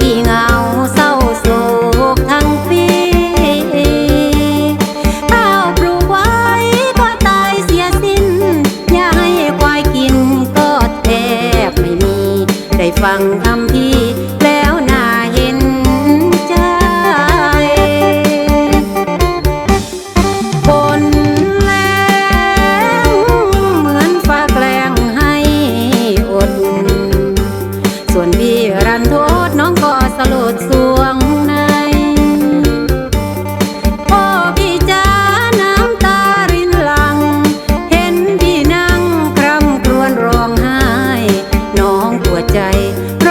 ดีเงาเศร้าโศกทั้งปีข้าวปลูกไว้ก็ตายเสียสิ้นยาให้ควายกินก็แทบไม่มี ได้ฟัง ใจ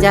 ใจ